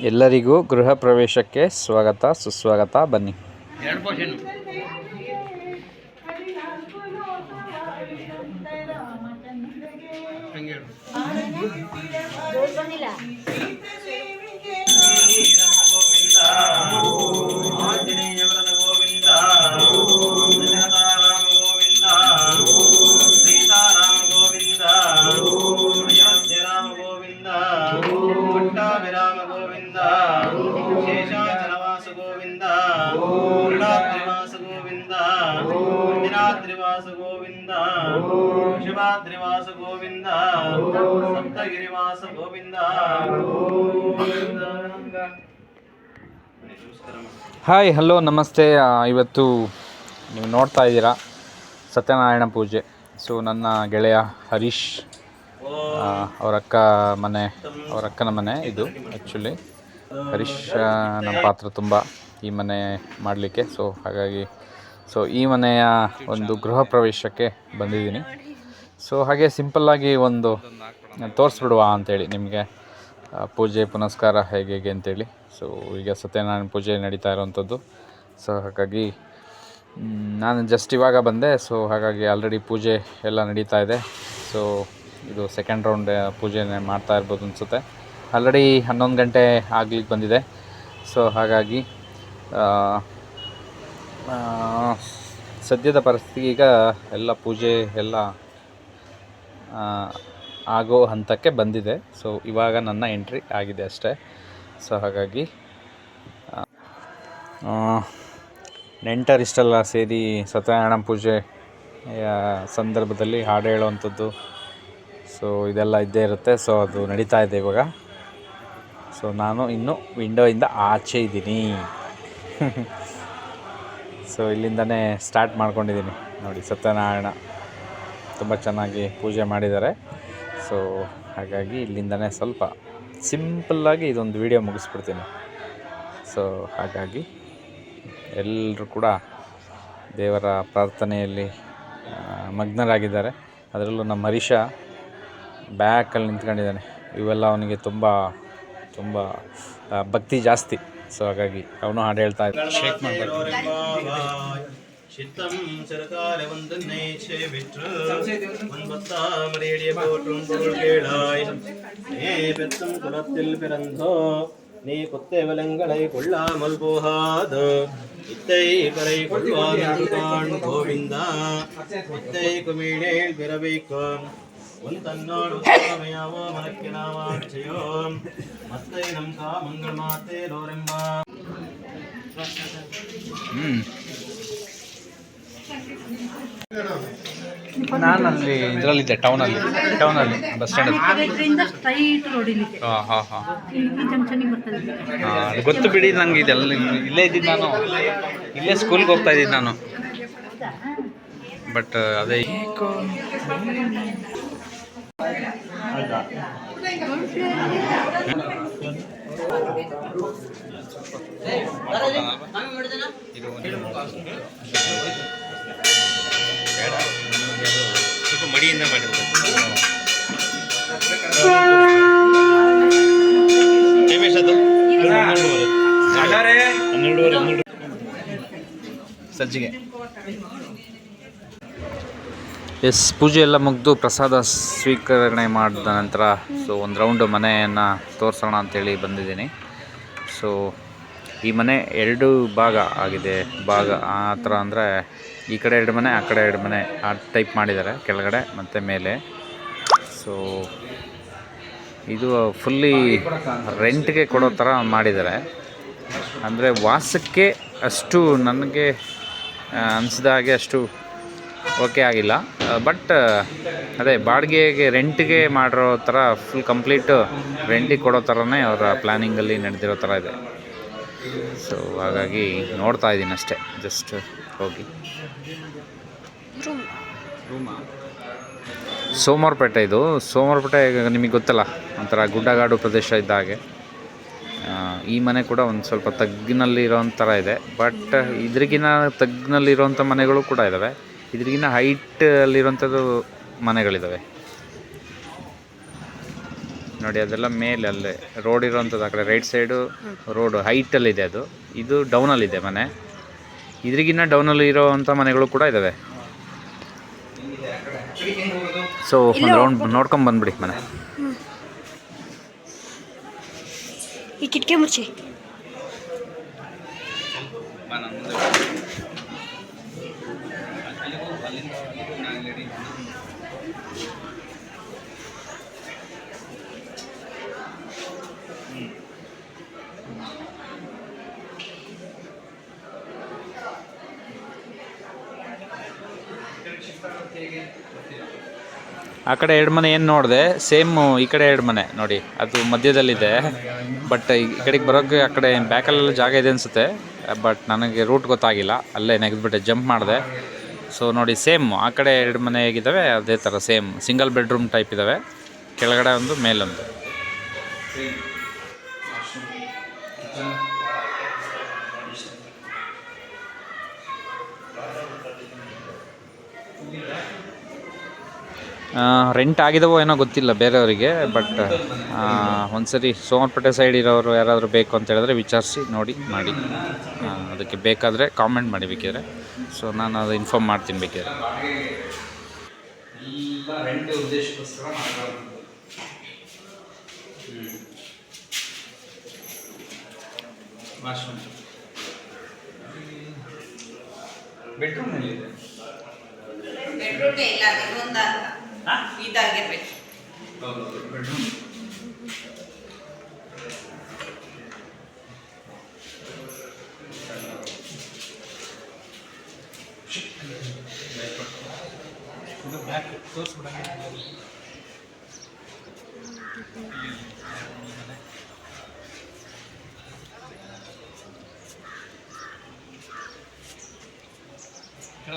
ಎಲ್ಲರಿಗೂ ಗೃಹ ಪ್ರವೇಶಕ್ಕೆ ಸ್ವಾಗತ ಸುಸ್ವಾಗತ ಬನ್ನಿ. ಎರಡು ಗೋವಿಂದ ಗರುಡಾದ್ರಿವಾಸ ಗೋವಿಂದ. ಗೋವಿಂದ ಶಿವಾದ್ರಿವಾಸ ಗೋವಿಂದ. ಸಪ್ತಗಿರಿವಾಸ ಗೋವಿಂದ ಗೋವಿಂದ ಹಾಯ್ ಹಲೋ ನಮಸ್ತೆ. ಇವತ್ತು ನೀವು ನೋಡ್ತಾ ಇದ್ದೀರಾ ಸತ್ಯನಾರಾಯಣ ಪೂಜೆ. ಸೊ ನನ್ನ ಗೆಳೆಯ ಹರೀಶ್ ಅವರಕ್ಕ ಅಕ್ಕ ಮನೆ ಅವರಕ್ಕನ ಅಕ್ಕನ ಮನೆ ಇದು ಆ್ಯಕ್ಚುಲಿ ಹರೀಶ್ ನಮ್ಮ ಪಾತ್ರ ತುಂಬ ಈ ಮನೆ ಮಾಡಲಿಕ್ಕೆ. ಸೊ ಹಾಗಾಗಿ ಸೊ ಈ ಮನೆಯ ಒಂದು ಗೃಹ ಪ್ರವೇಶಕ್ಕೆ ಬಂದಿದ್ದೀನಿ. ಸೊ ಹಾಗೆ ಸಿಂಪಲ್ಲಾಗಿ ಒಂದು ತೋರಿಸ್ಬಿಡುವ ಅಂತೇಳಿ ನಿಮಗೆ ಪೂಜೆ ಪುನಸ್ಕಾರ ಹೇಗೆ ಹೇಗೆ ಅಂತೇಳಿ. ಸೊ ಈಗ ಸತ್ಯನಾರಾಯಣ ಪೂಜೆ ನಡೀತಾ ಇರೋವಂಥದ್ದು ಸೊ ಹಾಗಾಗಿ ನಾನು ಜಸ್ಟ್ ಇವಾಗ ಬಂದೆ. ಸೊ ಹಾಗಾಗಿ ಆಲ್ರೆಡಿ ಪೂಜೆ ಎಲ್ಲ ನಡೀತಾ ಇದೆ. ಸೊ ಇದು ಸೆಕೆಂಡ್ ರೌಂಡ್ ಪೂಜೆನೇ ಮಾಡ್ತಾ ಇರ್ಬೋದು ಅನಿಸುತ್ತೆ. ಆಲ್ರೆಡಿ ಹನ್ನೊಂದು ಗಂಟೆ ಆಗ್ಲಿಕ್ಕೆ ಬಂದಿದೆ. ಸೊ ಹಾಗಾಗಿ ಸದ್ಯದ ಪರಿಸ್ಥಿತಿ ಈಗ ಎಲ್ಲ ಪೂಜೆ ಎಲ್ಲ ಆಗೋ ಹಂತಕ್ಕೆ ಬಂದಿದೆ. ಸೊ ಇವಾಗ ನನ್ನ ಎಂಟ್ರಿ ಆಗಿದೆ ಅಷ್ಟೇ. ಸೊ ಹಾಗಾಗಿ ನೆಂಟರಿಷ್ಟೆಲ್ಲ ಸೇರಿ ಸತ್ಯನಾರಾಯಣ ಪೂಜೆ ಸಂದರ್ಭದಲ್ಲಿ ಹಾಡು ಹೇಳುವಂಥದ್ದು. ಸೊ ಇದೆಲ್ಲ ಇದ್ದೇ ಇರುತ್ತೆ. ಸೊ ಅದು ನಡೀತಾ ಇದೆ ಇವಾಗ. ಸೊ ನಾನು ಇನ್ನು ವಿಂಡೋಯಿಂದ ಆಚೆ ಇದ್ದೀನಿ. ಸೊ ಇಲ್ಲಿಂದನೇ ಸ್ಟಾರ್ಟ್ ಮಾಡ್ಕೊಂಡಿದ್ದೀನಿ. ನೋಡಿ, ಸತ್ಯನಾರಾಯಣ ತುಂಬ ಚೆನ್ನಾಗಿ ಪೂಜೆ ಮಾಡಿದ್ದಾರೆ. ಸೊ ಹಾಗಾಗಿ ಇಲ್ಲಿಂದನೇ ಸ್ವಲ್ಪ ಸಿಂಪಲ್ಲಾಗಿ ಇದೊಂದು ವಿಡಿಯೋ ಮುಗಿಸ್ಬಿಡ್ತೀನಿ. ಸೊ ಹಾಗಾಗಿ ಎಲ್ಲರೂ ಕೂಡ ದೇವರ ಪ್ರಾರ್ಥನೆಯಲ್ಲಿ ಮಗ್ನರಾಗಿದ್ದಾರೆ. ಅದರಲ್ಲೂ ನಮ್ಮ ಹರೀಶ ಬ್ಯಾಕಲ್ಲಿ ನಿಂತ್ಕೊಂಡಿದ್ದಾನೆ. ಇವೆಲ್ಲ ಅವನಿಗೆ ತುಂಬ ತುಂಬ ಆ, ಭಕ್ತಿ ಜಾಸ್ತಿ ಸೊ ಹಾಗಾಗಿ ಅವನು ಹಾಡು ಹೇಳ್ತಾ ಇದ್ದ ಶೇಕ್ சித்தம் சிறுகால வந்து நேச்சே விற்று ஒன்பத்தாமரேடிய போற்றும் பொருள் கேளாய் நே பெத்தும் குலத்தில் பிறந்தோ நீ குத்தேவலங்களை கொள்ளாமல் போகாது இத்தை கரை கொள்வான் கோவிந்தா இத்தை குமிழேல் பிறவைக்கும் ಒಂತನ್ನೋಡು ಯಾವ ಮತ್ತೆ ನಾನಲ್ಲಿ ಇದರಲ್ಲಿದ್ದೆ ಟೌನಲ್ಲಿ ಟೌನಲ್ಲಿ ಬಸ್ ಸ್ಟ್ಯಾಂಡಲ್ಲಿ ಹಾಂ ಹಾಂ ಹಾಂ. ಗೊತ್ತು ಬಿಡಿ ನನಗೆ ಇದೆಲ್ಲ ಇಲ್ಲೇ ಇದ್ದೀನಿ ನಾನು. ಇಲ್ಲೇ ಸ್ಕೂಲ್ಗೆ ಹೋಗ್ತಾ ಇದ್ದೀನಿ ನಾನು. ಬಟ್ ಅದೇ ಸ್ವಲ್ಪ ಮಡಿಯಿಂದ ಮಾಡಿದ್ರು ಹನ್ನೆರಡುವರೆ ಹನ್ನೆರಡುವರೆ ಹನ್ನೆರಡು ಸಜ್ಜಿಗೆ ಎಸ್, ಪೂಜೆ ಎಲ್ಲ ಮುಗಿದು ಪ್ರಸಾದ ಸ್ವೀಕರಣೆ ಮಾಡಿದ ನಂತರ ಸೊ ಒಂದು ರೌಂಡ್ ಮನೆಯನ್ನು ತೋರಿಸೋಣ ಅಂತೇಳಿ ಬಂದಿದ್ದೀನಿ. ಸೊ ಈ ಮನೆ ಎರಡು ಭಾಗ ಆಗಿದೆ. ಭಾಗ ಆ ಥರ ಅಂದರೆ ಈ ಕಡೆ ಎರಡು ಮನೆ, ಆ ಕಡೆ ಎರಡು ಮನೆ ಆ ಟೈಪ್ ಮಾಡಿದ್ದಾರೆ ಕೆಳಗಡೆ ಮತ್ತು ಮೇಲೆ. ಸೊ ಇದು ಫುಲ್ಲಿ ರೆಂಟ್ಗೆ ಕೊಡೋ ಥರ ಮಾಡಿದ್ದಾರೆ. ಅಂದರೆ ವಾಸಕ್ಕೆ ಅಷ್ಟು ನನಗೆ ಅನಿಸಿದ ಹಾಗೆ ಅಷ್ಟು ಓಕೆ ಆಗಿಲ್ಲ. ಬಟ್ ಅದೇ ಬಾಡಿಗೆಗೆ, ರೆಂಟ್ಗೆ ಮಾಡಿರೋ ಥರ ಫುಲ್ ಕಂಪ್ಲೀಟ್ ರೆಂಟಿಗೆ ಕೊಡೋ ಥರನೇ ಅವರ ಪ್ಲ್ಯಾನಿಂಗಲ್ಲಿ ನಡೆದಿರೋ ಥರ ಇದೆ. ಸೊ, ಹಾಗಾಗಿ ನೋಡ್ತಾ ಇದ್ದೀನಿ ಅಷ್ಟೇ. ಜಸ್ಟ್ ಹೋಗಿ. ಸೋಮವಾರಪೇಟೆ ಇದು. ಸೋಮವಾರಪೇಟೆ ನಿಮಗೆ ಗೊತ್ತಲ್ಲ, ಒಂಥರ ಗುಡ್ಡಗಾಡು ಪ್ರದೇಶ ಇದ್ದ ಹಾಗೆ. ಈ ಮನೆ ಕೂಡ ಒಂದು ಸ್ವಲ್ಪ ತಗ್ಗಿನಲ್ಲಿ ಇರೋಂಥ ಥರ ಇದೆ. ಬಟ್, ಇದ್ರಿಗಿನ ತಗ್ಗಿನಲ್ಲಿರೋಂಥ ಮನೆಗಳು ಕೂಡ ಇದ್ದಾವೆ ಇದ್ರಿಗಿನ ಹೈಟ್ ಅಲ್ಲಿರೋಂಥದ್ದು ಮನೆಗಳಿದ್ದಾವೆ ನೋಡಿ ಅದೆಲ್ಲ ಮೇಲೆ ಅಲ್ಲೇ ರೋಡ್ ಇರೋವಂಥದ್ದು ಆ ಕಡೆ ರೈಟ್ ಸೈಡು ರೋಡ್ ಹೈಟಲ್ಲಿದೆ ಅದು. ಇದು ಡೌನಲ್ಲಿದೆ ಮನೆ. ಇದ್ರಿಗಿನ್ನ ಡೌನಲ್ಲಿ ಇರೋವಂಥ ಮನೆಗಳು ಕೂಡ ಇದ್ದಾವೆ ಸೊ ಒಂದು ರೌಂಡ್ ನೋಡ್ಕೊಂಡು ಬಂದ್ಬಿಡಿ ಮನೆ. ಈ ಕಿಟಕಿ ಮುಚ್ಚಿ. ಆ ಕಡೆ ಎರಡು ಮನೆ ಏನು ನೋಡಿದೆ? ಸೇಮ್ ಈ ಕಡೆ ಎರಡು ಮನೆ, ನೋಡಿ. ಅದು ಮಧ್ಯದಲ್ಲಿದೆ. ಬಟ್ ಈ ಕಡೆಗೆ ಬರೋಕ್ಕೆ ಆ ಕಡೆ ಬ್ಯಾಕಲ್ಲೆಲ್ಲ ಜಾಗ ಇದೆ ಅನಿಸುತ್ತೆ. ಬಟ್ ನನಗೆ ರೂಟ್ ಗೊತ್ತಾಗಿಲ್ಲ. ಅಲ್ಲೇ ನೆಗೆದ್ಬಿಟ್ಟೆ ಜಂಪ್ ಮಾಡಿದೆ. ಸೊ ನೋಡಿ ಸೇಮ್ ಆ ಕಡೆ ಎರಡು ಮನೆ ಹೇಗಿದ್ದಾವೆ ಅದೇ ಥರ ಸೇಮ್ ಸಿಂಗಲ್ ಬೆಡ್ರೂಮ್ ಟೈಪ್ ಇದ್ದಾವೆ ಕೆಳಗಡೆ ಒಂದು, ಮೇಲೊಂದು. ರೆಂಟ್ ಆಗಿದವೋ ಏನೋ ಗೊತ್ತಿಲ್ಲ ಬೇರೆಯವರಿಗೆ ಬಟ್ ಒಂದ್ಸರಿ ಸೋಮಪೇಟೆ ಸೈಡ್ ಇರೋರು ಯಾರಾದರೂ ಬೇಕು ಅಂತ ಹೇಳಿದ್ರೆ ವಿಚಾರಿಸಿ ನೋಡಿ ಮಾಡಿ. ಅದಕ್ಕೆ ಬೇಕಾದರೆ ಕಾಮೆಂಟ್ ಮಾಡಿ ಬೇಕಿದ್ರೆ. ಸೊ ನಾನು ಅದು ಇನ್ಫಾರ್ಮ್ ಮಾಡ್ತೀನಿ ಬೇಕಿದ್ರೆ. ಬೆಡ್ರೂಮ್ ಇಲ್ಲ ಇದಾಗಿರ್ಬೇಕು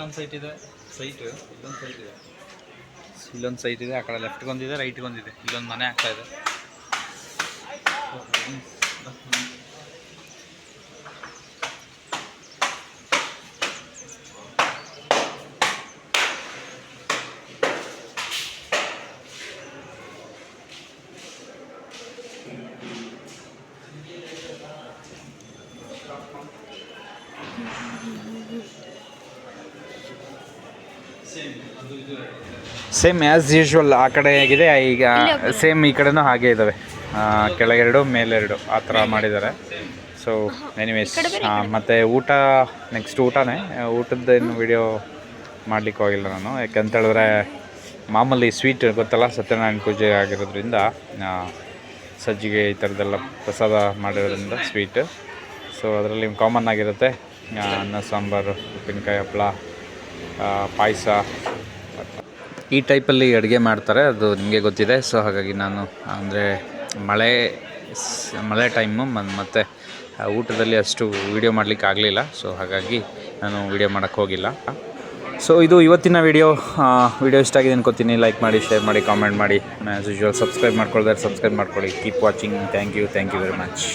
ಒಂದು ಸೈಟ್ ಇದೆ ಸೈಟ್ ಇಲ್ಲೊಂದು ಸೈಟ್ ಇದೆ ಇಲ್ಲೊಂದು ಸೈಟ್ ಇದೆ ಆ ಕಡೆ ಲೆಫ್ಟ್ಗೊಂದಿದೆ ರೈಟ್ಗೊಂದಿದೆ ಇಲ್ಲೊಂದು ಮನೆ ಆಗ್ತಾ ಇದೆ. ಸೇಮ್ ಆ್ಯಸ್ ಯೂಶ್ವಲ್ ಆ ಕಡೆ ಹೇಗಿದೆ ಈಗ ಸೇಮ್ ಈ ಕಡೆನೂ ಹಾಗೆ ಇದ್ದಾವೆ ಕೆಳಗೆರಡು ಮೇಲೆರಡು ಆ ಥರ ಮಾಡಿದ್ದಾರೆ. ಸೊ ಎನಿವೇಸ್ ಮತ್ತು ಊಟ ನೆಕ್ಸ್ಟ್ ಊಟನೇ. ಊಟದ್ದೇನು ವಿಡಿಯೋ ಮಾಡಲಿಕ್ಕೆ ಹೋಗಿಲ್ಲ ನಾನು. ಯಾಕಂತ ಹೇಳಿದ್ರೆ ಮಾಮೂಲಿ ಸ್ವೀಟ್ ಗೊತ್ತಲ್ಲ ಸತ್ಯನಾರಾಯಣ ಪೂಜೆ ಆಗಿರೋದ್ರಿಂದ ಸಜ್ಜಿಗೆ ಈ ಥರದ್ದೆಲ್ಲ ಪ್ರಸಾದ ಮಾಡಿರೋದ್ರಿಂದ ಸ್ವೀಟ್ ಸೊ ಅದರಲ್ಲಿ ಕಾಮನ್ ಆಗಿರುತ್ತೆ ಅನ್ನ ಸಾಂಬಾರು ಉಪ್ಪಿನಕಾಯಿ ಹಪ್ಪಳ ಪಾಯಸ ಈ ಟೈಪಲ್ಲಿ ಅಡುಗೆ ಮಾಡ್ತಾರೆ, ಅದು ನಿಮಗೆ ಗೊತ್ತಿದೆ. ಸೊ ಹಾಗಾಗಿ ನಾನು, ಅಂದರೆ ಮಳೆ ಮಳೆ ಟೈಮು ಮತ್ತು ಊಟದಲ್ಲಿ ಅಷ್ಟು ವೀಡಿಯೋ ಮಾಡಲಿಕ್ಕೆ ಆಗಲಿಲ್ಲ. ಸೊ ಹಾಗಾಗಿ ನಾನು ವೀಡಿಯೋ ಮಾಡೋಕ್ಕೆ ಹೋಗಿಲ್ಲ. ಸೊ ಇದು ಇವತ್ತಿನ ವೀಡಿಯೋ ವೀಡಿಯೋ ಇಷ್ಟ ಆಗಿದೆ ಅನ್ಕೋತೀನಿ. ಲೈಕ್ ಮಾಡಿ ಶೇರ್ ಮಾಡಿ ಕಾಮೆಂಟ್ ಮಾಡಿ. ಆ್ಯಸ್ ಯೂಶ್ವಲ್ ಸಬ್ಸ್ಕ್ರೈಬ್ ಮಾಡ್ಕೊಳ್ದಾರೆ ಸಬ್ಸ್ಕ್ರೈಬ್ ಮಾಡ್ಕೊಳ್ಳಿ. Keep watching thank you thank you very much